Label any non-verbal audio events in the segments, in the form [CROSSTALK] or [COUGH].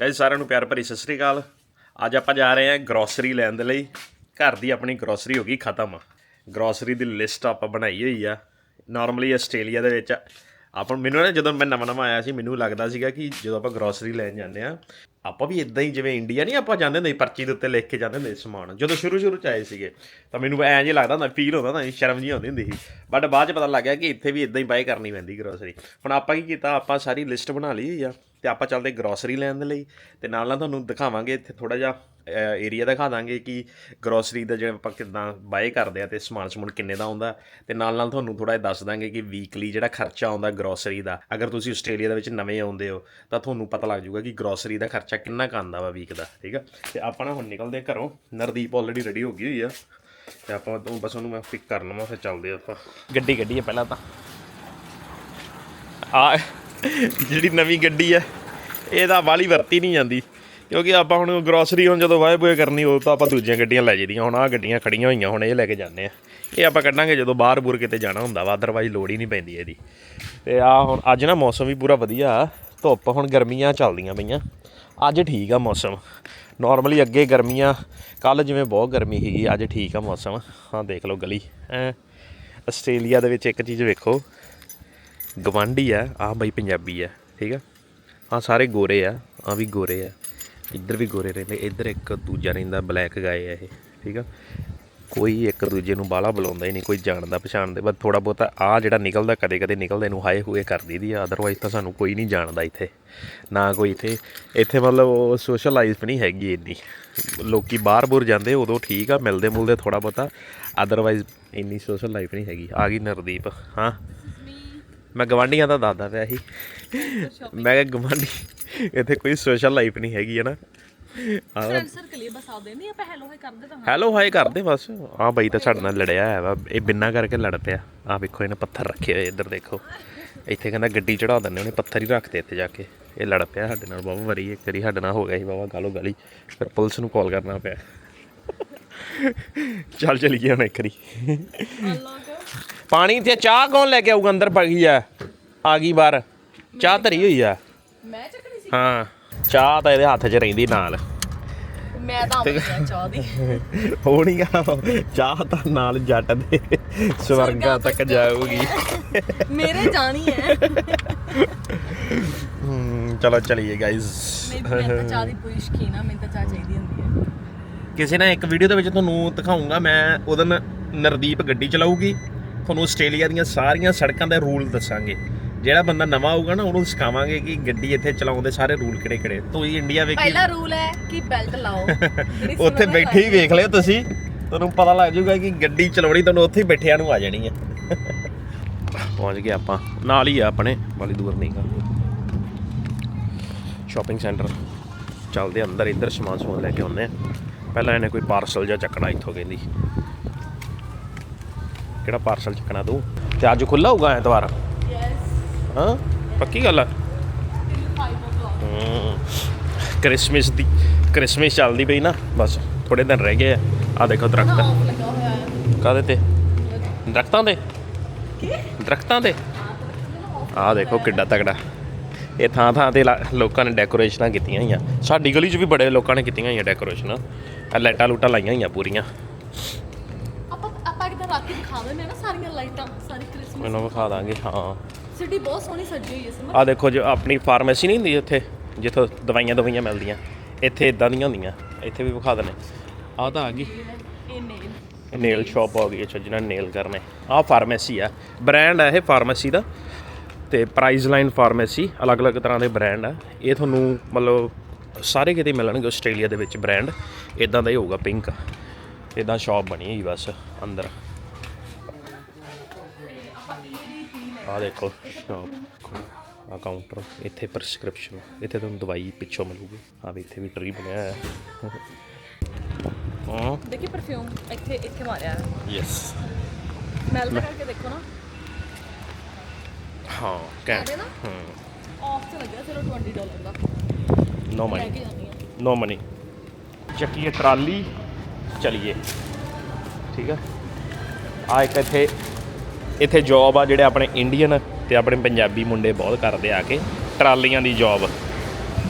Guys ਸਾਰਿਆਂ ਨੂੰ ਪਿਆਰ ਭਰੀ ਸਤਿ ਸ੍ਰੀ ਅਕਾਲ। ਅੱਜ ਆਪਾਂ ਜਾ ਰਹੇ ਹਾਂ ਗਰੋਸਰੀ ਲੈਣ ਦੇ ਲਈ। ਘਰ ਦੀ ਆਪਣੀ ਗਰੋਸਰੀ ਹੋ ਗਈ ਖਤਮ। ਗਰੋਸਰੀ ਦੀ ਲਿਸਟ ਆਪਾਂ ਬਣਾਈ ਹੋਈ ਆ। ਨਾਰਮਲੀ ਆਸਟ੍ਰੇਲੀਆ ਦੇ ਵਿੱਚ ਆਪਾਂ ਮੈਨੂੰ ਨਾ ਜਦੋਂ ਮੈਂ ਨਵਾਂ ਨਵਾਂ ਆਇਆ ਸੀ, ਮੈਨੂੰ ਲੱਗਦਾ ਸੀਗਾ ਕਿ ਜਦੋਂ ਆਪਾਂ ਗਰੋਸਰੀ ਲੈਣ ਜਾਂਦੇ ਆ ਆਪਾਂ ਵੀ ਇਦਾਂ ਹੀ ਜਿਵੇਂ ਇੰਡੀਆ ਨਹੀਂ ਆਪਾਂ ਜਾਂਦੇ ਹੁੰਦੇ ਸੀ, ਪਰਚੀ ਦੇ ਉੱਤੇ ਲਿਖ ਕੇ ਜਾਂਦੇ ਹੁੰਦੇ ਸੀ ਸਮਾਨ। ਜਦੋਂ ਸ਼ੁਰੂ ਸ਼ੁਰੂ ਚ ਆਏ ਸੀਗੇ ਤਾਂ ਮੈਨੂੰ ਐਂ ਜਿਹਾ ਲੱਗਦਾ ਹੁੰਦਾ ਫੀਲ ਹੁੰਦਾ ਨਾ ਸ਼ਰਮ ਜੀ ਆਉਂਦੀ ਹੁੰਦੀ ਸੀ। ਬਟ ਬਾਅਦ ਚ ਪਤਾ ਲੱਗਿਆ ਕਿ ਇੱਥੇ ਵੀ ਇਦਾਂ ਹੀ ਬਾਏ ਕਰਨੀ ਪੈਂਦੀ ਗਰੋਸਰੀ ਹੁਣ ਆਪਾਂ ਕੀ ਕੀਤਾ ਆਪਾਂ ਸਾਰੀ ਲਿਸਟ ਬਣਾ ਲਈ ਹੋਈ ਆ ਤੇ ਆਪਾਂ ਚੱਲਦੇ ਗਰੋਸਰੀ ਲੈਣ ਦੇ ਲਈ। ਤੇ ਨਾਲ ਨਾਲ ਤੁਹਾਨੂੰ ਦਿਖਾਵਾਂਗੇ ਇੱਥੇ ਥੋੜਾ ਜਿਹਾ ਏਰੀਆ ਦਿਖਾ ਦਾਂਗੇ ਕਿ ਗਰੋਸਰੀ ਦਾ ਜਿਵੇਂ ਆਪਾਂ ਕਿੱਦਾਂ ਬਾਏ ਕਰਦੇ ਆ ਤੇ ਸਮਾਨ ਸਮੂਨ ਕਿੰਨੇ ਦਾ ਆਉਂਦਾ। ਤੇ ਨਾਲ ਨਾਲ ਤੁਹਾਨੂੰ ਥੋੜਾ ਜਿਹਾ ਦੱਸ ਦਾਂਗੇ ਕਿ ਵੀਕਲੀ ਜਿਹੜਾ ਖਰਚਾ ਆਉਂਦਾ ਗਰੋਸਰੀ ਦਾ ਅਗਰ ਤੁਸੀਂ ਆਸਟ੍ਰੇਲੀਆ ਦੇ ਵਿੱਚ ਨਵੇਂ ਆਉਂਦੇ ਹੋ ਤਾਂ ਤੁਹਾਨੂੰ ਪਤਾ ਲੱਗ ਜਾਊਗਾ ਕਿ ਗਰੋਸਰੀ ਦਾ ਖਰਚਾ ਕਿੰਨਾ ਕੁ ਆਉਂਦਾ ਵਾ ਵੀਕ ਦਾ, ਠੀਕ ਆ? ਤੇ ਆਪਾਂ ਨਾ ਹੁਣ ਨਿਕਲਦੇ ਘਰੋਂ, ਨਰਦੀਪ ਆਲਰੇਡੀ ਰੈਡੀ ਹੋ ਗਈ ਹੋਈ ਆ। ਤੇ ਆਪਾਂ ਤੋਂ ਬਸ ਉਹਨੂੰ ਮੈਂ ਪਿਕ ਕਰ ਲਵਾਂ ਫਿਰ ਚੱਲਦੇ ਆਪਾਂ। ਗੱਡੀ ਗੱਡੀ ਆ ਪਹਿਲਾਂ ਤਾਂ। ਆ, ਜਿਹੜੀ ਨਵੀਂ ਗੱਡੀ ਆ, ਇਹਦਾ ਵਾਲੀ ਵਰਤੀ ਨਹੀਂ ਜਾਂਦੀ। ਕਿਉਂਕਿ ਆਪਾਂ ਹੁਣ ਗਰੋਸਰੀ ਹੁਣ ਜਦੋਂ ਵਾਏ ਬੋਏ ਕਰਨੀ ਉਹ ਤਾਂ ਆਪਾਂ ਦੂਜੀਆਂ ਗੱਡੀਆਂ ਲੈ ਜਾਈਦੀਆਂ। ਹੁਣ ਆਹ ਗੱਡੀਆਂ ਖੜੀਆਂ ਹੋਈਆਂ, ਹੁਣ ਇਹ ਲੈ ਕੇ ਜਾਂਦੇ ਆ। ਇਹ ਆਪਾਂ ਕੱਢਾਂਗੇ ਜਦੋਂ ਬਾਹਰ ਬੁਰ ਕਿਤੇ ਜਾਣਾ ਹੁੰਦਾ ਵਾ ਅਦਰਵਾਈਜ਼ ਲੋੜ ਹੀ ਨਹੀਂ ਪੈਂਦੀ ਇਹਦੀ। ਤੇ ਆ ਹੁਣ ਅੱਜ ਨਾ ਮੌਸਮ ਵੀ ਪੂਰਾ ਵਧੀਆ ਆ। ਧੁੱਪ ਹੁਣ ਗਰਮੀਆਂ ਚੱਲਦੀਆਂ ਪਈਆਂ। ਅੱਜ ਠੀਕ ਆ ਮੌਸਮ। ਨਾਰਮਲੀ ਅੱਗੇ ਗਰਮੀਆਂ ਕੱਲ ਜਿਵੇਂ ਬਹੁਤ ਗਰਮੀ ਸੀਗੀ, ਅੱਜ ਠੀਕ ਆ ਮੌਸਮ। ਹਾਂ, ਦੇਖ ਲਓ ਗਲੀ। ਐ, ਆਸਟ੍ਰੇਲੀਆ ਦੇ ਵਿੱਚ ਇੱਕ ਚੀਜ਼ ਵੇਖੋ। ਗਵਾਂਢੀ ਆ ਆ ਬਈ ਪੰਜਾਬੀ ਆ, ਠੀਕ ਆ? ਆ ਸਾਰੇ ਗੋਰੇ ਆ ਆ ਵੀ ਗੋਰੇ ਆ। ਇੱਧਰ ਵੀ ਗੋਰੇ ਰਹਿੰਦੇ, ਇੱਧਰ ਇੱਕ ਦੂਜਾ ਰਹਿੰਦਾ, ਬਲੈਕ ਗਾਏ ਆ ਇਹ, ਠੀਕ ਆ? ਕੋਈ ਇੱਕ ਦੂਜੇ ਨੂੰ ਬਾਲਾ ਬੁਲਾਉਂਦਾ ਹੀ ਨਹੀਂ ਕੋਈ ਜਾਣਦਾ ਪਛਾਣਦੇ ਬਸ ਥੋੜਾ ਬਹੁਤਾ ਆ ਜਿਹੜਾ ਨਿਕਲਦਾ ਕਦੇ ਕਦੇ ਨਿਕਲਦਾ ਇਹਨੂੰ ਹਾਏ ਹੋਏ ਕਰ ਦਈਦੀ ਆ ਅਦਰਵਾਈਜ਼ ਤਾਂ ਸਾਨੂੰ ਕੋਈ ਨਹੀਂ ਜਾਣਦਾ ਇੱਥੇ ਨਾ ਕੋਈ ਇੱਥੇ ਇੱਥੇ ਮਤਲਬ ਉਹ ਸੋਸ਼ਲ ਲਾਈਫ ਨਹੀਂ ਹੈਗੀ ਇੰਨੀ। ਲੋਕੀ ਬਾਹਰ ਬੁਰ ਜਾਂਦੇ ਉਦੋਂ ਠੀਕ ਆ ਮਿਲਦੇ ਮੁਲਦੇ ਥੋੜਾ ਬਹੁਤਾ ਅਦਰਵਾਈਜ਼ ਇੰਨੀ ਸੋਸ਼ਲ ਲਾਈਫ ਨਹੀਂ ਹੈਗੀ। ਆ ਗਈ ਨਰਦੀਪ ਹਾਂ? ਮੈਂ ਗਵਾਂਢੀਆਂ ਦਾ ਦੱਸਦਾ ਪਿਆ ਸੀ। ਮੈਂ ਕਿਹਾ ਗਵਾਂਢੀ ਇੱਥੇ ਕੋਈ ਸੋਸ਼ਲ ਲਾਈਫ ਨਹੀਂ ਹੈਗੀ ਹੈ ਨਾ। ਫਰੈਂਡ ਸਰਕਲ ਹੀ ਬਸ ਆਉਂਦੇ ਨਹੀਂ ਆਪਾਂ ਹੈਲੋ ਹਾਈ ਕਰਦੇ ਤਾਂ ਹੈਲੋ ਹਾਏ ਕਰਦੇ ਬਸ। ਆ ਬਾਈ ਤਾਂ ਸਾਡੇ ਨਾਲ ਲੜਿਆ ਹੈ ਵਾ। ਇਹ ਬਿੰਨਾ ਕਰਕੇ ਲੜ ਪਿਆ। ਆ ਵੇਖੋ ਇਹਨੇ ਪੱਥਰ ਰੱਖੇ ਹੋਏ ਇੱਧਰ ਦੇਖੋ। ਇੱਥੇ ਕਹਿੰਦਾ ਗੱਡੀ ਚੜਾ ਦਿੰਦੇ ਉਹਨੇ ਪੱਥਰ ਹੀ ਰੱਖਦੇ ਇੱਥੇ ਜਾ ਕੇ। ਇਹ ਲੜ ਪਿਆ ਸਾਡੇ ਨਾਲ ਬਾਬਾ ਵਰੀ ਇੱਕ ਵਾਰੀ ਸਾਡੇ ਨਾਲ ਹੋ ਗਿਆ ਸੀ ਬਾਬਾ ਗਾਲੋ ਗਾਲੀ। ਫਿਰ ਪੁਲਿਸ ਨੂੰ ਕਾਲ ਕਰਨਾ ਪਿਆ। ਚੱਲ ਚਲੀਏ ਹੁਣ ਇੱਕ ਵਾਰੀ। ਪਾਣੀ ਤੇ ਚਾਹ ਕੌਣ ਲੈ ਕੇ ਆਊਗਾ? ਅੰਦਰ ਪਈ ਆ। ਆ ਗਈ ਬਾਹਰ। ਚਾਹ ਧਰੀ ਹੋਈ ਆ। ਮੈਂ ਚੱਕਣੀ ਸੀ? ਹਾਂ। ਚਾਹ ਤਾਂ ਇਹਦੇ ਹੱਥ 'ਚ ਰਹਿੰਦੀ ਨਾਲ। ਮੈਂ ਤਾਂ ਆਉਂਦੀ ਆ ਚਾਹ ਦੀ। [LAUGHS] ਉਹ ਨਹੀਂ ਗਾ ਚਾਹ ਤਾਂ ਨਾਲ ਜੱਟ ਦੇ ਸਵਰਗਾਂ ਤੱਕ ਜਾਊਗੀ। ਮੇਰੇ ਜਾਣੀ ਹੈ। ਚਲੋ ਚਲੀਏ ਗਾਇਜ਼ ਮੈਂ ਤਾਂ ਚਾਹ ਦੀ ਪੂਰੀ ਸ਼ਕੀਨ ਆ ਮੈਨੂੰ ਤਾਂ ਚਾਹ ਚਾਹੀਦੀ ਹੁੰਦੀ ਹੈ। ਕਿਸੇ ਨੇ ਇੱਕ ਵੀਡੀਓ ਦੇ ਵਿੱਚ ਤੁਹਾਨੂੰ ਦਿਖਾਉਂਗਾ ਮੈਂ ਉਹਦੇ ਨਾਲ ਨਰਦੀਪ ਗੱਡੀ ਚਲਾਊਗੀ। ਤੁਹਾਨੂੰ ਆਸਟ੍ਰੇਲੀਆ ਦੀਆਂ ਸਾਰੀਆਂ ਸੜਕਾਂ ਦੇ ਰੂਲ ਦੱਸਾਂਗੇ। ਜਿਹੜਾ ਬੰਦਾ ਨਵਾਂ ਆਊਗਾ ਨਾ ਉਹਨੂੰ ਸਿਖਾਵਾਂਗੇ ਕਿ ਗੱਡੀ ਇੱਥੇ ਚਲਾਉਂਦੇ ਸਾਰੇ ਰੂਲ ਕਿਹੜੇ ਕਿਹੜੇ ਤੁਸੀਂ ਇੰਡੀਆ ਵੇਖੀ। ਪਹਿਲਾ ਰੂਲ ਹੈ ਕਿ ਬੈਲਟ ਲਾਓ। [LAUGHS] ਉੱਥੇ ਬੈਠੇ ਹੀ। ਵੇਖ ਲਿਓ ਤੁਸੀਂ। ਤੁਹਾਨੂੰ ਪਤਾ ਲੱਗ ਜਾਊਗਾ ਕਿ ਗੱਡੀ ਚਲਾਉਣੀ ਤੁਹਾਨੂੰ ਉੱਥੇ ਹੀ ਬੈਠਿਆਂ ਨੂੰ ਆ ਜਾਣੀ ਆ ਪਹੁੰਚ ਗਏ ਆਪਾਂ। ਨਾਲ ਹੀ ਆ ਆਪਣੇ ਵਾਲੀ ਦੂਰ ਨਹੀਂ ਗਾ। ਸ਼ਾਪਿੰਗ ਸੈਂਟਰ ਚੱਲਦੇ ਅੰਦਰ ਇੱਧਰ ਸਮਾਨ ਸਮੂਨ ਲੈ ਕੇ ਆਉਂਦੇ ਆ। ਪਹਿਲਾਂ ਇਹਨੇ ਕੋਈ ਪਾਰਸਲ ਜਾਂ ਚੱਕਣਾ ਇੱਥੋਂ ਕਹਿੰਦੀ। ਕਿਹੜਾ ਪਾਰਸਲ ਚੱਕਣਾ ਤੂੰ? ਤੇ ਅੱਜ ਖੁੱਲਾ ਹੋਊਗਾ ਐਤਵਾਰ? ਹਾਂ ਪੱਕੀ ਗੱਲ ਆ? 5 o'clock ਹਮ, ਕ੍ਰਿਸਮਸ ਦੀ ਕ੍ਰਿਸਮਸ ਚੱਲਦੀ ਪਈ ਨਾ ਬਸ ਥੋੜੇ ਦਿਨ ਰਹਿ ਗਏ ਆ। ਆ ਦੇਖੋ ਦਰਖਤ। ਕਾਦੇ ਤੇ? ਦਰਖਤਾਂ ਦੇ? ਕੀ ਦਰਖਤਾਂ ਦੇ? ਆ ਦੇਖੋ ਕਿੱਡਾ ਤਗੜਾ ਇਹ ਥਾਂ ਥਾਂ ਤੇ ਲੋਕਾਂ ਨੇ ਡੈਕੋਰੇਸ਼ਨਾਂ ਕੀਤੀਆਂ ਹੋਈਆਂ। ਸਾਡੀ ਗਲੀ 'ਚ ਵੀ ਬੜੇ ਲੋਕਾਂ ਨੇ ਕੀਤੀਆਂ ਹੋਈਆਂ ਡੈਕੋਰੇਸ਼ਨਾਂ ਆ ਲਾਈਟਾਂ ਲੂਟਾਂ ਲਾਈਆਂ ਹੋਈਆਂ ਪੂਰੀਆਂ। ਆਪਾਂ ਆਪਾਂ ਕਿਦਾਂ ਰਾਤੀ ਨੇ ਨਾ ਸਾਰੀਆਂ ਲਾਈਟਾਂ ਸਾਰੀ ਕ੍ਰਿਸਮਸ ਮੈਨੂੰ ਵਿਖਾ ਦਾਂਗੇ ਹਾਂ। ਸਿਟੀ ਬਹੁਤ ਸੋਹਣੀ ਸਜੀ ਹੋਈ ਹੈ ਸਮਝ ਆ ਦੇਖੋ ਜੋ ਆਪਣੀ ਫਾਰਮੇਸੀ ਨਹੀਂ ਹੁੰਦੀ ਉੱਥੇ ਜਿੱਥੋਂ ਦਵਾਈਆਂ ਦਵਾਈਆਂ ਮਿਲਦੀਆਂ। ਇੱਥੇ ਇਦਾਂ ਦੀਆਂ ਹੁੰਦੀਆਂ ਇੱਥੇ ਵੀ ਵਿਖਾ ਦਨੇ ਆ ਤਾਂ ਆ ਗਈ। ਇਹ ਨੇਲ ਨੇਲ ਸ਼ਾਪ ਆ ਗਈ ਅੱਛਾ ਜਿਹਨਾਂ ਨੇਲ ਕਰਨੇ। ਆਹ ਫਾਰਮੇਸੀ ਆ ਬ੍ਰਾਂਡ ਆ ਇਹ ਫਾਰਮੇਸੀ ਦਾ। ਤੇ ਪ੍ਰਾਈਜ਼ ਲਾਈਨ ਫਾਰਮੇਸੀ ਅਲੱਗ-ਅਲੱਗ ਤਰ੍ਹਾਂ ਦੇ ਬ੍ਰਾਂਡ ਆ। ਇਹ ਤੁਹਾਨੂੰ ਮਤਲਬ ਸਾਰੇ ਕਿਤੇ ਮਿਲਣਗੇ ਆਸਟ੍ਰੇਲੀਆ ਦੇ ਵਿੱਚ ਬ੍ਰਾਂਡ ਇਦਾਂ ਦਾ ਹੀ ਹੋਊਗਾ ਪਿੰਕ ਇਦਾਂ ਸ਼ਾਪ ਬਣੀ ਹੋਈ ਬਸ ਅੰਦਰ। ਆ ਦੇਖੋ ਸ਼ਾਪ ਆ ਕਾਊਂਟਰ ਇੱਥੇ ਪ੍ਰੈਸਕ੍ਰਿਪਸ਼ਨ ਇੱਥੇ ਤੁਹਾਨੂੰ ਦਵਾਈ ਪਿੱਛੋਂ ਮਿਲੂਗੀ। ਆ ਵੀ ਇੱਥੇ ਵੀ ਟਰੀ ਬਣਿਆ ਹੈ ਹਾਂ। ਦੇਖੀ ਪਰਫਿਊਮ ਇੱਥੇ ਇੱਥੇ ਮਾਰਿਆ ਹੈ। ਯੈਸ ਸਮੈਲ ਤਾਂ ਕਰਕੇ ਦੇਖੋ ਨਾ। ਹਾਂ ਨਾ? ਹੂੰ। ਆਫ ਤੇ ਲੱਗਿਆ ਸਿਰਫ 20 ਡਾਲਰ ਦਾ। ਨੋ ਮਨੀ ਕੇ ਹੈ ਨੋ ਮਨੀ ਚੱਕੀਏ ਟਰਾਲੀ ਚਲੀਏ। ਠੀਕ ਆ? ਆ ਇੱਕ ਇੱਥੇ ਇੱਥੇ ਜੌਬ ਆ ਜਿਹੜੇ ਆਪਣੇ ਇੰਡੀਅਨ ਤੇ ਆਪਣੇ ਪੰਜਾਬੀ ਮੁੰਡੇ ਬਹੁਤ ਕਰਦੇ ਆ ਕੇ ਟਰਾਲੀਆਂ ਦੀ ਜੌਬ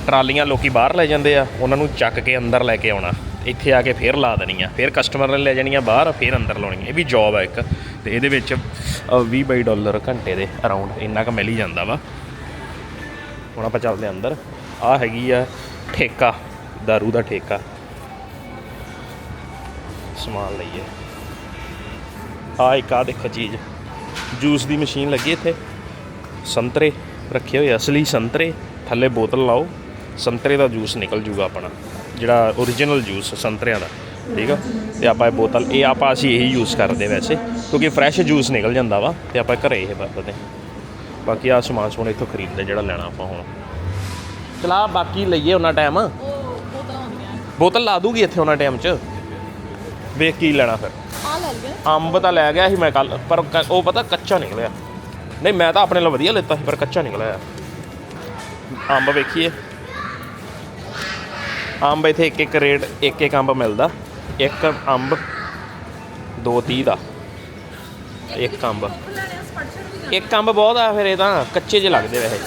ਟਰਾਲੀਆਂ ਲੋਕੀ ਬਾਹਰ ਲੈ ਜਾਂਦੇ ਆ ਉਹਨਾਂ ਨੂੰ ਚੱਕ ਕੇ ਅੰਦਰ ਲੈ ਕੇ ਆਉਣਾ। ਇੱਥੇ ਆ ਕੇ ਫੇਰ ਲਾ ਦੇਣੀਆਂ ਫੇਰ ਕਸਟਮਰ ਨੇ ਲੈ ਜਾਣੀਆਂ ਬਾਹਰ ਫੇਰ ਅੰਦਰ ਲਾਉਣੀਆਂ ਇਹ ਵੀ ਜੌਬ ਆ ਇੱਕ। ਤੇ ਇਹਦੇ ਵਿੱਚ ਅ, 20 22 ਡਾਲਰ ਘੰਟੇ ਦੇ ਅਰਾਊਂਡ ਇੰਨਾ ਕੁ ਮਿਲ ਹੀ ਜਾਂਦਾ ਵਾ। ਹੁਣ ਆਪਾਂ ਚੱਲਦੇ ਹਾਂ ਅੰਦਰ। ਆ ਹੈਗੀ ਆ ਠੇਕਾ दारू ਦਾ ਠੇਕਾ। ਸਮਾਨ ਲਈਏ। ਆ ਇੱਕ ਆ ਦੇਖੋ ਚੀਜ਼। ਜੂਸ ਦੀ ਮਸ਼ੀਨ ਲੱਗੀ ਇੱਥੇ। ਸੰਤਰੇ ਰੱਖੇ ਹੋਏ ਅਸਲੀ ਸੰਤਰੇ ਥੱਲੇ ਬੋਤਲ ਲਾਓ ਸੰਤਰੇ ਦਾ ਜੂਸ ਨਿਕਲ ਜੂਗਾ ਆਪਣਾ। ਜਿਹੜਾ origignal ਜੂਸ ਸੰਤਰਿਆਂ ਦਾ ਠੀਕ ਆ? ਤੇ ਆਪਾਂ ਇਹ ਬੋਤਲ ਇਹ ਆਪਾਂ ਅਸੀਂ ਇਹੀ ਯੂਜ਼ ਕਰਦੇ ਵੈਸੇ ਕਿਉਂਕਿ ਫਰੈਸ਼ ਜੂਸ ਨਿਕਲ ਜਾਂਦਾ ਵਾ ਤੇ ਆਪਾਂ ਘਰੇ ਇਹ ਵਰਤਦੇ ਬਾਕੀ ਆ ਸਮਾਨ ਸਮੂਨ ਇੱਥੋਂ ਖਰੀਦਦੇ ਜਿਹੜਾ ਲੈਣਾ ਆਪਾਂ ਹੁਣ। ਚਲਾ ਬਾਕੀ ਲਈਏ ਉਹਨਾਂ ਟਾਈਮ ਬੋਤਲ ਲਾ ਦੂਗੀ ਇੱਥੇ ਉਹਨਾਂ ਟਾਈਮ 'ਚ। ਵੇਖ ਕੀ ਲੈਣਾ ਫਿਰ। ਆ ਲੈ ਅੰਬ ਤਾਂ ਲੈ ਗਿਆ ਸੀ ਮੈਂ ਕੱਲ ਪਰ ਕ- ਉਹ ਪਤਾ ਕੱਚਾ ਨਿਕਲਿਆ। ਨਹੀਂ ਮੈਂ ਤਾਂ ਆਪਣੇ ਲਈ ਵਧੀਆ ਲਿੱਤਾ ਸੀ ਪਰ ਕੱਚਾ ਨਿਕਲਿਆ। ਅੰਬ ਵੇਖੀਏ। ਅੰਬ ਇੱਥੇ ਇੱਕ ਇੱਕ ਰੇਟ ਇੱਕ ਇੱਕ ਅੰਬ ਮਿਲਦਾ। ਇੱਕ ਅੰਬ 230 ਦਾ। ਇੱਕ ਅੰਬ। ਇੱਕ ਅੰਬ ਬਹੁਤ ਆ ਫਿਰ ਇਹ ਤਾਂ ਕੱਚੇ ਜਿਹੇ ਲੱਗਦੇ ਵੈਸੇ।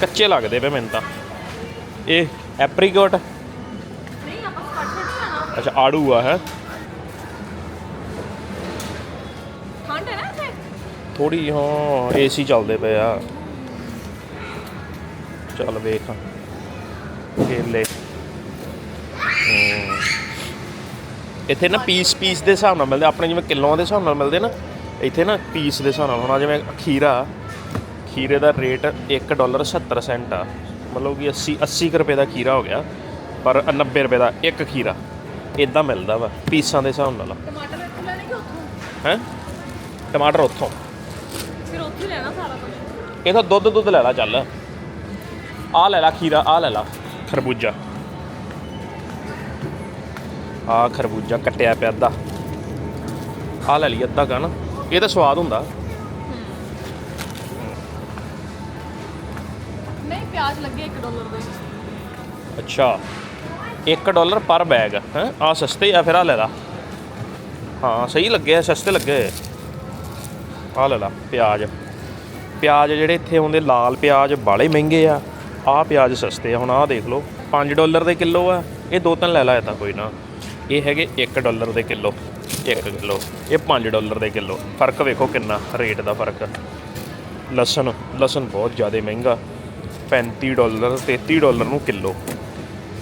ਕੱਚੇ ਲੱਗਦੇ ਪਏ ਮੈਨੂੰ ਤਾਂ। ਇਹ ਐਪਰੀਕੋਟ? ਨਹੀਂ ਆਪਾਂ ਲੈਣਾ ਅੱਛਾ ਆੜੂ ਆ ਹੈ? ਥੋੜੀ ਹਾਂ ਏਸੀ ਚੱਲਦੇ ਪਏ ਆ। ਚੱਲ ਵੇਖ। ਕੇਲੇ। ਇੱਥੇ ਨਾ ਪੀਸ ਪੀਸ ਦੇ ਹਿਸਾਬ ਨਾਲ ਮਿਲਦੇ ਆਪਣੇ ਜਿਵੇਂ ਕਿਲੋਆਂ ਦੇ ਹਿਸਾਬ ਨਾਲ ਮਿਲਦੇ ਨਾ ਇੱਥੇ ਨਾ ਪੀਸ ਦੇ ਹਿਸਾਬ ਨਾਲ। ਹੁਣ ਜਿਵੇਂ ਖੀਰਾ ਖੀਰੇ ਦਾ ਰੇਟ 1 ਡਾਲਰ 70 ਸੈਂਟ ਆ। ਮਤਲਬ ਕਿ 80 80 ਕੁ ਰੁਪਏ ਦਾ ਖੀਰਾ ਹੋ ਗਿਆ ਪਰ 90 ਰੁਪਏ ਦਾ ਇੱਕ ਖੀਰਾ। ਇਦਾਂ ਮਿਲਦਾ ਵਾ ਪੀਸਾਂ ਦੇ ਹਿਸਾਬ ਨਾਲ। ਟਮਾਟਰ ਇੱਥੋਂ ਲੈਣੇ ਕਿ ਉੱਥੋਂ? ਹੈ? ਟਮਾਟਰ ਉੱਥੋਂ। ਫਿਰ ਉੱਥੇ ਹੀ ਲੈਣਾ ਸਾਰਾ ਕੁਝ ਇਹ ਤਾਂ ਦੁੱਧ ਦੁੱਧ ਲੈ ਲਾ ਚੱਲ। ਆ ਲੈ ਲਾ ਖੀਰਾ ਆ ਲੈ ਲਾ। ਖਰਬੂਜਾ। ਆ ਖਰਬੂਜਾ ਕੱਟਿਆ ਪਿਆ ਅੱਧਾ। ਆ ਲੈ ਲਈ ਅੱਧਾ ਕਾ ਨਾ ਇਹ ਤਾਂ ਸਵਾਦ ਹੁੰਦਾ। ਨਹੀਂ ਪਿਆਜ਼ ਲੱਗੇ 1 ਡਾਲਰ ਦੇ। ਅੱਛਾ। 1 ਡਾਲਰ ਪਰ ਬੈਗ। ਹੈ? ਆ ਸਸਤੇ ਆ ਫਿਰ ਆ ਲੈ ਲਾ। ਹਾਂ ਸਹੀ ਲੱਗੇ ਆ ਸਸਤੇ ਲੱਗੇ। ਆ ਲੈ ਲਾ, ਪਿਆਜ਼। ਪਿਆਜ਼ ਜਿਹੜੇ ਇੱਥੇ ਹੁੰਦੇ, ਲਾਲ ਪਿਆਜ਼ ਬਾਲੇ ਮਹਿੰਗੇ ਆ। ਆਹ ਪਿਆਜ਼ ਸਸਤੇ ਆ, ਹੁਣ ਆਹ ਦੇਖ ਲਓ 5 ਡਾਲਰ ਦੇ ਕਿਲੋ ਆ। ਇਹ ਦੋ ਤਿੰਨ ਲੈ ਲਾ, ਇਹ ਤਾਂ ਕੋਈ ਨਾ। ਇਹ ਹੈਗੇ 1 ਡਾਲਰ ਦੇ ਕਿਲੋ 1 ਕਿਲੋ, ਇਹ 5 ਡਾਲਰ ਦੇ ਕਿਲੋ। ਫ਼ਰਕ ਵੇਖੋ ਕਿੰਨਾ, ਰੇਟ ਦਾ ਫ਼ਰਕ। ਲਸਣ ਲਸਣ ਬਹੁਤ ਜ਼ਿਆਦਾ ਮਹਿੰਗਾ। 35 ਡਾਲਰ 33 ਡਾਲਰ ਨੂੰ ਕਿਲੋ।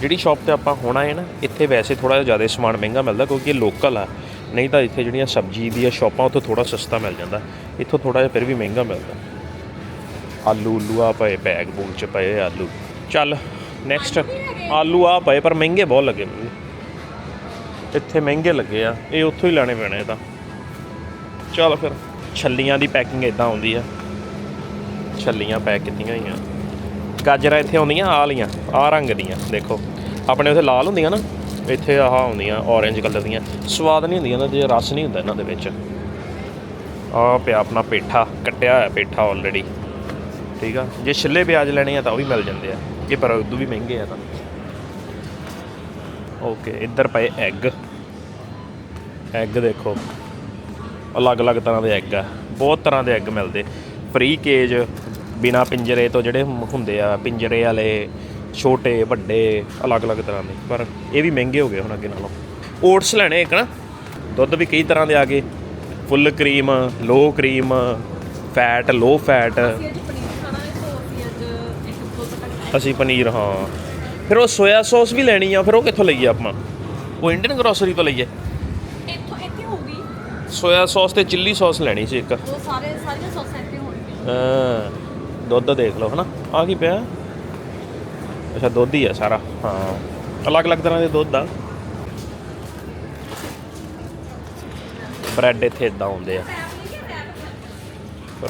ਜਿਹੜੀ ਸ਼ਾਪ ਤੇ ਆਪਾਂ ਹੋਣਾ ਹੈ ਨਾ, ਇੱਥੇ ਵੈਸੇ ਥੋੜਾ ਜਿਹਾ ਜ਼ਿਆਦਾ ਸਮਾਨ ਮਹਿੰਗਾ ਮਿਲਦਾ ਕਿਉਂਕਿ ਇਹ ਲੋਕਲ ਆ। ਨਹੀਂ ਤਾਂ ਇੱਥੇ ਜਿਹੜੀਆਂ ਸਬਜ਼ੀ ਦੀਆਂ ਸ਼ਾਪਾਂ, ਉੱਥੇ ਥੋੜਾ ਸਸਤਾ ਮਿਲ ਜਾਂਦਾ। ਇੱਥੋਂ ਥੋੜਾ ਜਿਹਾ ਫਿਰ ਵੀ ਮਹਿੰਗਾ ਮਿਲਦਾ। ਆਲੂ ਉਲੂ ਆ ਪਏ ਬੈਗ ਬੂਗ ਚ ਪਏ ਆਲੂ। ਚੱਲ ਨੈਕਸਟ ਆਲੂ ਆ ਪਏ, ਪਰ ਮਹਿੰਗੇ ਬਹੁਤ ਲੱਗੇ ਮੈਨੂੰ। ਇੱਥੇ ਮਹਿੰਗੇ ਲੱਗੇ ਆ, ਇਹ ਉੱਥੋਂ ਹੀ ਲੈਣੇ ਪੈਣੇ ਇਹ ਤਾਂ। ਚੱਲ ਫਿਰ, ਛੱਲੀਆਂ ਦੀ ਪੈਕਿੰਗ ਇਦਾਂ ਆਉਂਦੀ ਆ। ਛੱਲੀਆਂ ਪੈਕ ਕੀਤੀਆਂ ਹੋਈਆਂ। ਗਾਜਰਾਂ ਇੱਥੇ ਆਉਂਦੀਆਂ, ਆਹ ਵਾਲੀਆਂ, ਆਹ ਰੰਗ ਦੀਆਂ, ਦੇਖੋ। ਆਪਣੇ ਉੱਥੇ ਲਾਲ ਹੁੰਦੀਆਂ ਨਾ। ਇੱਥੇ ਆਹ ਆਉਂਦੀਆਂ ਔਰੇਂਜ ਕਲਰ ਦੀਆਂ। ਸਵਾਦ ਨਹੀਂ ਹੁੰਦੀਆਂ ਨਾ ਜੇ ਰਸ ਨਹੀਂ ਹੁੰਦਾ ਇਹਨਾਂ ਦੇ ਵਿੱਚ। ਆਹ ਪਿਆ ਆਪਣਾ ਪੇਠਾ, ਕੱਟਿਆ ਹੋਇਆ ਪੇਠਾ ਆਲਰੇਡੀ ਠੀਕ ਆ? ਜੇ ਛਿੱਲੇ ਪਿਆਜ਼ ਲੈਣੇ ਆ ਤਾਂ ਉਹ ਵੀ ਮਿਲ ਜਾਂਦੇ ਆ। ਇਹ ਪਰ ਉਦੋਂ ਵੀ ਮਹਿੰਗੇ ਆ ਤਾਂ। ਓਕੇ ਇੱਧਰ ਪਏ ਐਗ ਐਗ ਦੇਖੋ। ਅਲੱਗ-ਅਲੱਗ ਤਰ੍ਹਾਂ ਦੇ ਐਗ ਆ। ਬਹੁਤ ਤਰ੍ਹਾਂ ਦੇ ਐਗ ਮਿਲਦੇ। ਫ੍ਰੀ ਕੇਜ ਬਿਨਾ ਪਿੰਜਰੇ ਤੋਂ ਜਿਹੜੇ ਹੁੰਦੇ ਆ, ਪਿੰਜਰੇ ਵਾਲੇ ਛੋਟੇ ਵੱਡੇ ਅਲੱਗ-ਅਲੱਗ ਤਰ੍ਹਾਂ ਦੇ। ਪਰ ਇਹ ਵੀ ਮਹਿੰਗੇ ਹੋ ਗਏ ਹੁਣ ਅੱਗੇ ਨਾਲੋਂ। ਓਟਸ ਲੈਣੇ ਇੱਕ ਨਾ। ਦੁੱਧ ਵੀ ਕਈ ਤਰ੍ਹਾਂ ਦੇ ਆ ਗਏ। Full cream low cream fat low fat. ਅਸੀਂ ਪਨੀਰ ਹੈ ਪਨੀਰ ਫਿਰ ਉਹ ਸੋਇਆ ਸੌਸ ਵੀ ਲੈਣੀ ਆ ਫਿਰ ਉਹ ਕਿੱਥੋਂ ਲਈਏ ਆਪਾਂ? ਉਹ ਇੰਡੀਅਨ ਗਰੋਸਰੀ ਤੋਂ ਲਈਏ। ਇੱਥੋਂ ਇੱਥੇ ਹੋਊਗੀ ਸੋਇਆ ਸੌਸ ਤੇ ਚਿੱਲੀ ਸੌਸ ਲੈਣੀ ਸੀ ਇੱਕ। ਉਹ ਸਾਰੇ ਸਾਰੀਆਂ ਸੌਸਾਂ ਇੱਥੇ ਹੋਣਗੀਆਂ। ਹਾਂ। ਦੁੱਧ ਦੇਖ ਲਓ ਹਨਾ। ਆ ਕੀ ਪਿਆ? ਅੱਛਾ ਦੁੱਧ ਹੀ ਆ ਸਾਰਾ। ਹਾਂ। ਅਲੱਗ-ਅਲੱਗ ਤਰ੍ਹਾਂ ਦੇ ਦੁੱਧ ਆ। ਬ੍ਰੈਡ ਇੱਥੇ ਇਦਾਂ ਹੁੰਦੇ ਆ।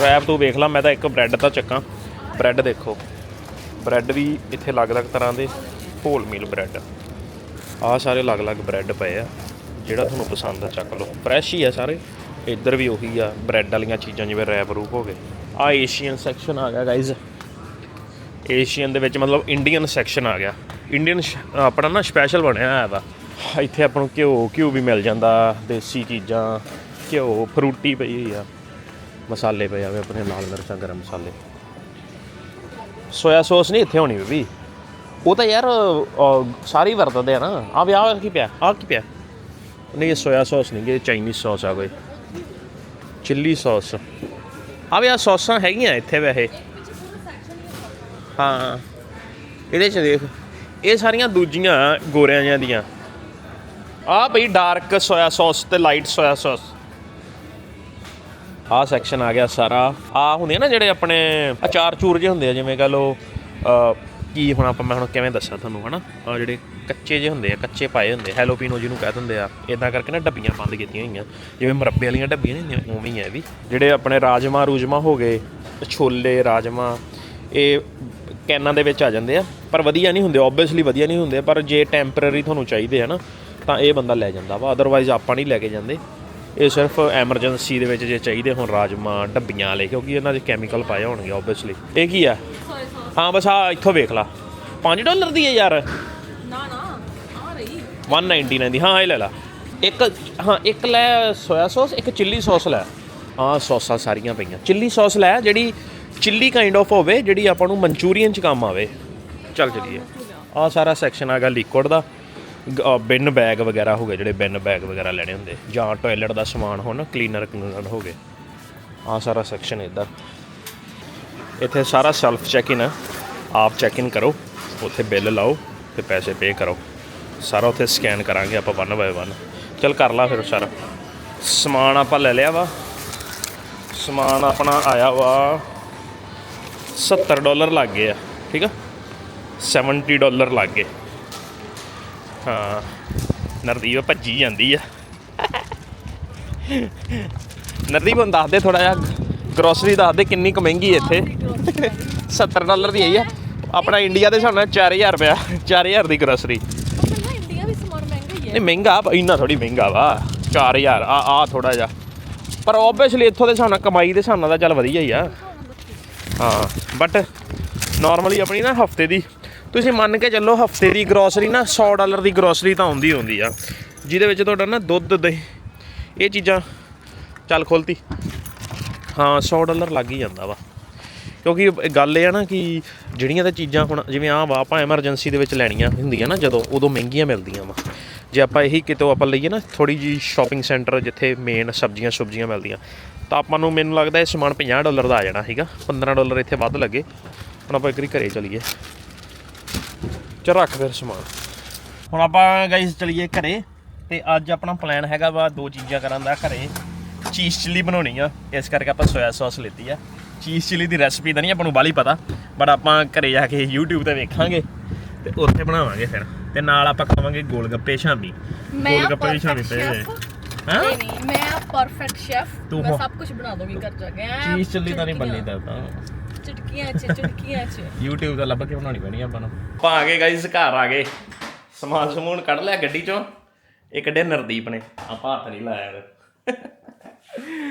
ਰੈਪ ਤੂੰ ਵੇਖ ਲੈ ਮੈਂ ਤਾਂ ਇੱਕ ਬ੍ਰੈਡ ਤਾਂ ਚੱਕਾਂ। ਬ੍ਰੈਡ ਦੇਖੋ। ਬ੍ਰੈਡ ਵੀ ਇੱਥੇ ਅਲੱਗ-ਅਲੱਗ ਤਰ੍ਹਾਂ ਦੇ ਹੋਲ ਮੀਲ ਬ੍ਰੈਡ। ਆ ਸਾਰੇ ਅਲੱਗ-ਅਲੱਗ ਬ੍ਰੈਡ ਪਏ ਆ। ਜਿਹੜਾ ਤੁਹਾਨੂੰ ਪਸੰਦ ਆ ਚੱਕ ਲਓ। ਫਰੈਸ਼ ਹੀ ਆ ਸਾਰੇ। ਇੱਧਰ ਵੀ ਉਹੀ ਆ। ਬ੍ਰੈਡ ਵਾਲੀਆਂ ਚੀਜ਼ਾਂ ਜਿਵੇਂ ਰੈਪ ਰੂਪ ਹੋ ਗਏ। ਆ ਏਸ਼ੀਅਨ ਸੈਕਸ਼ਨ ਆ ਗਿਆ ਗਾਇਜ਼ ਏਸ਼ੀਅਨ ਦੇ ਵਿੱਚ ਮਤਲਬ ਇੰਡੀਅਨ ਸੈਕਸ਼ਨ ਆ ਗਿਆ। ਇੰਡੀਅਨ ਆਪਣਾ ਨਾ ਸਪੈਸ਼ਲ ਬਣਿਆ ਹੋਇਆ ਵਾ। ਇੱਥੇ ਆਪਾਂ ਨੂੰ ਘਿਓ ਘਿਓ ਵੀ ਮਿਲ ਜਾਂਦਾ ਦੇਸੀ ਚੀਜ਼ਾਂ ਘਿਓ ਫਰੂਟੀ ਪਈ ਹੋਈ ਆ। ਮਸਾਲੇ ਪਏ ਆਵੇ ਆਪਣੇ ਲਾਲ ਮਿਰਚਾਂ ਗਰਮ ਮਸਾਲੇ। ਸੋਇਆ ਸੌਸ ਨਹੀਂ ਇੱਥੇ ਹੋਣੀ ਬੀਬੀ। ਉਹ ਤਾਂ ਯਾਰ ਅਹ, ਸਾਰੇ ਹੀ ਵਰਤਦੇ ਆ ਨਾ। ਆ ਵਿਆਹ ਕੀ ਪਿਆ? ਆ ਕੀ ਪਿਆ? ਨਹੀਂ ਇਹ ਸੋਇਆ ਸੌਸ ਨਹੀਂ ਇਹ ਚਾਈਨੀਜ਼ ਸੌਸ ਆ ਕੋਈ। ਚਿੱਲੀ ਸੌਸ ਆ ਵੀ ਆ ਸੌਸਾਂ ਹੈਗੀਆਂ ਇੱਥੇ ਵੈਸੇ। ਹਾਂ। ਇਹਦੇ ਚ ਦੇਖ, ਇਹ ਸਾਰੀਆਂ ਦੂਜੀਆਂ ਗੋਰਿਆਂ ਜਿਹੀਆਂ ਦੀਆਂ। ਆ ਬਈ ਡਾਰਕ ਸੋਇਆ ਸੌਸ ਤੇ ਲਾਈਟ ਸੋਇਆ ਸੌਸ ਆ ਸੈਕਸ਼ਨ ਆ ਗਿਆ ਸਾਰਾ। ਆ ਹੁੰਦੇ ਆ ਨਾ ਜਿਹੜੇ ਆਪਣੇ ਅਚਾਰ ਚੂਰ ਜਿਹੇ ਹੁੰਦੇ ਆ, ਜਿਵੇਂ ਕਹ ਲੋ ਕੀ ਹੁਣ ਆਪਾਂ, ਮੈਂ ਹੁਣ ਕਿਵੇਂ ਦੱਸਾਂ ਤੁਹਾਨੂੰ, ਹਨਾ? ਆ ਜਿਹੜੇ ਕੱਚੇ ਜਿਹੇ ਹੁੰਦੇ ਆ, ਕੱਚੇ ਪਾਏ ਹੁੰਦੇ ਹੈਲੋਪੀਨੋ ਜਿਹਨੂੰ ਕਹਿ ਦਿੰਦੇ ਆ। ਇਦਾਂ ਕਰਕੇ ਨਾ ਡੱਬੀਆਂ ਬੰਦ ਕੀਤੀਆਂ ਹੋਈਆਂ। ਜਿਵੇਂ ਮਰੱਬੇ ਵਾਲੀਆਂ ਡੱਬੀਆਂ ਨਹੀਂ ਹੁੰਦੀਆਂ, ਉਵੇਂ ਹੀ ਆ ਵੀ। ਜਿਹੜੇ ਆਪਣੇ ਰਾਜਮਾ ਰੂਜਮਾ ਹੋ ਗਏ, ਛੋਲੇ, ਰਾਜਮਾ, ਇਹ ਕੈਨਾਂ ਦੇ ਵਿੱਚ ਆ ਜਾਂਦੇ ਆ। ਪਰ ਵਧੀਆ ਨਹੀਂ ਹੁੰਦੇ ਓਬਵੀਅਸਲੀ ਵਧੀਆ ਨਹੀਂ ਹੁੰਦੇ ਪਰ ਜੇ ਟੈਂਪਰੇਰੀ ਤੁਹਾਨੂੰ ਚਾਹੀਦੇ ਆ ਨਾ ਤਾਂ ਇਹ ਬੰਦਾ ਲੈ ਜਾਂਦਾ ਵਾ। ਅਦਰਵਾਈਜ਼ ਆਪਾਂ ਨਹੀਂ ਲੈ ਕੇ ਜਾਂਦੇ। ਇਹ ਸਿਰਫ ਐਮਰਜੈਂਸੀ ਦੇ ਵਿੱਚ ਜੇ ਚਾਹੀਦੇ ਹੋਣ ਰਾਜਮਾ ਡੱਬੀਆਂ ਵਾਲੇ ਕਿਉਂਕਿ ਇਹਨਾਂ ਦੇ ਕੈਮੀਕਲ ਪਾਏ ਹੋਣਗੇ ਓਬਵੀਅਸਲੀ ਇਹ ਕੀ ਆ? ਹਾਂ ਬਸ ਆ ਇੱਥੋਂ ਵੇਖ ਲਾ। 5 ਡਾਲਰ ਦੀ ਹੈ ਯਾਰ। ਨਾ ਨਾ ਆ ਰਹੀ। 199 ਦੀ। ਹਾਂ ਇਹ ਲੈ ਲਾ। ਇੱਕ ਹਾਂ ਇੱਕ ਲੈ ਸੋਇਆ ਸੌਸ ਇੱਕ ਚਿੱਲੀ ਸੌਸ ਲੈ। ਆਹ ਸੌਸਾਂ ਸਾਰੀਆਂ ਪਈਆਂ। ਚਿੱਲੀ ਸੌਸ ਲੈ ਜਿਹੜੀ ਚਿੱਲੀ ਕਾਈਂਡ ਆਫ ਹੋਵੇ, ਜਿਹੜੀ ਆਪਾਂ ਨੂੰ ਮਨਚੂਰੀਅਨ ਚ ਕੰਮ ਆਵੇ। ਚੱਲ ਚਲੀਏ। ਆਹ ਸਾਰਾ ਸੈਕਸ਼ਨ ਆਗਾ ਲਿਕੁਇਡ ਦਾ। ਬਿਨ ਬੈਗ ਵਗੈਰਾ ਹੋ ਗਏ, ਜਿਹੜੇ ਬਿਨ ਬੈਗ ਵਗੈਰਾ ਲੈਣੇ ਹੁੰਦੇ। ਜਾਂ ਟਾਇਲਟ ਦਾ ਸਮਾਨ ਹੋਣਾ ਕਲੀਨਰ ਕਲੀਨਰ ਹੋ ਗਏ। ਆਹ ਸਾਰਾ ਸੈਕਸ਼ਨ ਇੱਧਰ। ਇੱਥੇ ਸਾਰਾ ਸੈਲਫ ਚੈੱਕ ਇਨ ਹੈ ਆਪ ਚੈੱਕ ਇਨ ਕਰੋ। ਉੱਥੇ ਬਿੱਲ ਲਾਓ ਤੇ ਪੈਸੇ ਪੇ ਕਰੋ। ਸਾਰਾ ਉੱਥੇ ਸਕੈਨ ਕਰਾਂਗੇ ਆਪਾਂ ਵਨ ਬਾਏ ਵਨ ਚਲ ਕਰ ਲਾ ਫਿਰ ਸਾਰਾ। ਸਮਾਨ ਆਪਾਂ ਲੈ ਲਿਆ ਵਾ। ਸਮਾਨ ਆਪਣਾ ਆਇਆ ਵਾ। 70 ਡਾਲਰ ਲੱਗ ਗਏ ਆ ਠੀਕ ਆ? 70 ਡਾਲਰ ਲੱਗ ਗਏ। ਹਾਂ ਨਰਦੀਪ ਭੱਜੀ ਜਾਂਦੀ ਆ। ਨਰਦੀਪ ਹੁਣ ਦੱਸ ਦੇ ਥੋੜਾ ਜਿਹਾ ਗਰੋਸਰੀ ਦੱਸ ਦੇ ਕਿੰਨੀ ਕੁ ਮਹਿੰਗੀ ਇੱਥੇ। 70 ਡਾਲਰ ਦੀ ਆਈ ਆ। ਆਪਣਾ ਇੰਡੀਆ ਦੇ ਹਿਸਾਬ ਨਾਲ 4000 ਰੁਪਇਆ 4000 ਦੀ ਗਰੋਸਰੀ ਪਰ ਨਾ ਇੰਡੀਆ ਵੀ ਸਮਾਨ ਮਹਿੰਗਾ ਹੀ ਹੈ ਨਹੀਂ ਮਹਿੰਗਾ ਇੰਨਾ ਥੋੜੀ ਮਹਿੰਗਾ ਵਾ। 4000 ਆ ਆ ਥੋੜਾ ਜਿਹਾ। ਪਰ ਓਬਵੀਅਸਲੀ ਇੱਥੋਂ ਦੇ ਹਿਸਾਬ ਨਾਲ ਕਮਾਈ ਦੇ ਹਿਸਾਬ ਨਾਲ ਤਾਂ ਚੱਲ ਵਧੀਆ ਹੀ ਆ। ਹਾਂ ਬਟ ਨਾਰਮਲੀ ਆਪਣੀ ਨਾ ਹਫ਼ਤੇ ਦੀ, ਤੁਸੀਂ ਮੰਨ ਕੇ ਚੱਲੋ ਹਫ਼ਤੇ ਦੀ ਗਰੋਸਰੀ ਨਾ 100 ਡਾਲਰ ਦੀ ਗਰੋਸਰੀ ਤਾਂ ਆਉਂਦੀ ਹੁੰਦੀ ਆ, ਜਿਹਦੇ ਵਿੱਚ ਤੁਹਾਡਾ ਨਾ ਦੁੱਧ, ਦਹੀਂ, ਇਹ ਚੀਜ਼ਾਂ ਚੱਲ ਖੋਲਤੀ। ਹਾਂ 100 ਡਾਲਰ ਲੱਗ ਹੀ ਜਾਂਦਾ ਵਾ। ਕਿਉਂਕਿ ਗੱਲ ਇਹ ਆ ਨਾ ਕਿ ਜਿਹੜੀਆਂ ਤਾਂ ਚੀਜ਼ਾਂ ਹੁਣ ਜਿਵੇਂ ਆਹ ਵਾ, ਆਪਾਂ ਐਮਰਜੈਂਸੀ ਦੇ ਵਿੱਚ ਲੈਣੀਆਂ ਹੁੰਦੀਆਂ ਨਾ, ਜਦੋਂ ਉਦੋਂ ਮਹਿੰਗੀਆਂ ਮਿਲਦੀਆਂ ਵਾ। ਜੇ ਆਪਾਂ ਇਹੀ ਕਿਤੋਂ ਆਪਾਂ ਲਈਏ ਨਾ ਥੋੜੀ ਜੀ ਸ਼ਾਪਿੰਗ ਸੈਂਟਰ ਜਿੱਥੇ ਮੇਨ ਸਬਜ਼ੀਆਂ ਸੁਬਜ਼ੀਆਂ ਮਿਲਦੀਆਂ ਤਾਂ ਆਪਾਂ ਨੂੰ ਮੈਨੂੰ ਲੱਗਦਾ ਇਹ ਸਮਾਨ 50 ਡਾਲਰ ਦਾ ਆ ਜਾਣਾ ਸੀਗਾ 15 ਡਾਲਰ ਇੱਥੇ ਵੱਧ ਲੱਗੇ। ਹੁਣ ਆਪਾਂ ਇੱਕ ਵਾਰੀ ਘਰੇ ਚਲੀਏ। ਚਲ ਰੱਖ ਫਿਰ ਸਮਾਨ। ਹੁਣ ਆਪਾਂ ਗਾਈਸ ਚਲੀਏ ਘਰੇ ਤੇ ਅੱਜ ਆਪਣਾ ਪਲਾਨ ਹੈਗਾ ਵਾ ਦੋ ਚੀਜ਼ਾਂ ਕਰਨ ਦਾ ਘਰੇ। ਚੀਜ਼ ਚਿੱਲੀ ਬਣਾਉਣੀ ਆ ਇਸ ਕਰਕੇ ਆਪਾਂ ਸੋਇਆ ਸੌਸ ਲਿੱਤੀ ਆ। ਚੀਜ਼ ਚਿੱਲੀ ਦੀ ਰੈਸਪੀ ਤਾਂ ਨਹੀਂ ਆਪਾਂ ਨੂੰ ਬਾਲੀ ਪਤਾ ਬਟ ਆਪਾਂ ਘਰੇ ਜਾ ਕੇ YouTube ਤੇ ਵੇਖਾਂਗੇ ਤੇ ਉੱਥੇ ਬਣਾਵਾਂਗੇ ਫਿਰ। ਤੇ ਨਾਲ ਆਪਾਂ ਖਾਵਾਂਗੇ ਗੋਲ ਗੱਪੇ ਸ਼ਾਮੀ ਗੋਲ ਗੱਪੇ ਸ਼ਾਮੀ ਪਏ। ਹਾਂ? ਨਹੀਂ ਮੈਂ ਪਰਫੈਕਟ ਸ਼ੈਫ ਤੂੰ ਮੈਂ ਹੋ- ਸਭ ਕੁਝ ਬਣਾ ਦੂੰਗੀ ਘਰ ਜਾ ਕੇ। ਐਂ ਚੀਜ਼ ਚਿੱਲੀ ਤਾਂ ਨਹੀਂ ਬੰਨੀ ਤਾਂ [LAUGHS] ਤਾਂ ਚੁਟਕੀਆਂ ਚ ਚੁਟਕੀਆਂ ਚ। YouTube ਤੋਂ ਲੱਭ ਕੇ ਬਣਾਉਣੀ ਪੈਣੀ ਆਪਾਂ ਨੂੰ। ਆਪਾਂ ਆ ਗਏ ਗਾਈਸ ਘਰ ਆ ਗਏ। ਸਮਾਨ ਸਮੂਨ ਕੱਢ ਲਿਆ ਗੱਡੀ ਚੋਂ। ਇਹ ਕੱਢਿਆ ਨਰਦੀਪ ਨੇ। ਆਪਾਂ ਹੱਥ ਨਹੀਂ ਲਾਇਆ ਇਹਦੇ।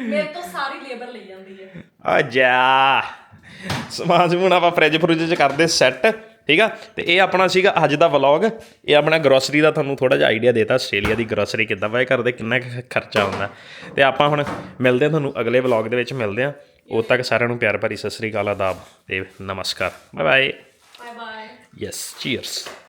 ਮੇਰੇ ਤੋਂ ਸਾਰੀ ਲੇਬਰ ਲਈ ਜਾਂਦੀ ਹੈ। ਆ ਜਾ। ਸਮਾਨ ਸਮੂਨ ਆਪਾਂ ਫ੍ਰਿਜ ਫਰੁਜ ਚ ਕਰਦੇ ਸੈੱਟ ਠੀਕ ਆ? ਤੇ ਇਹ ਆਪਣਾ ਸੀਗਾ ਅੱਜ ਦਾ ਵਲੌਗ ਇਹ ਆਪਣਾ ਗਰੋਸਰੀ ਦਾ ਤੁਹਾਨੂੰ ਥੋੜਾ ਜਿਹਾ ਆਈਡੀਆ ਦੇਤਾ। ਆਸਟ੍ਰੇਲੀਆ ਦੀ ਗਰੋਸਰੀ ਕਿੱਦਾਂ ਵਾਏ ਕਰਦੇ ਕਿੰਨਾ ਖਰਚਾ ਆਉਂਦਾ ਤੇ ਆਪਾਂ ਹੁਣ ਮਿਲਦੇ ਹਾਂ ਤੁਹਾਨੂੰ ਅਗਲੇ ਵਲੌਗ ਦੇ ਵਿੱਚ ਮਿਲਦੇ ਹਾਂ। ਉਦੋਂ ਤੱਕ ਸਾਰਿਆਂ ਨੂੰ ਪਿਆਰ ਭਰੀ ਸਤਿ ਸ੍ਰੀ ਅਕਾਲ ਆਦਾਬ ਤੇ ਨਮਸਕਾਰ। Bye bye bye bye yes cheers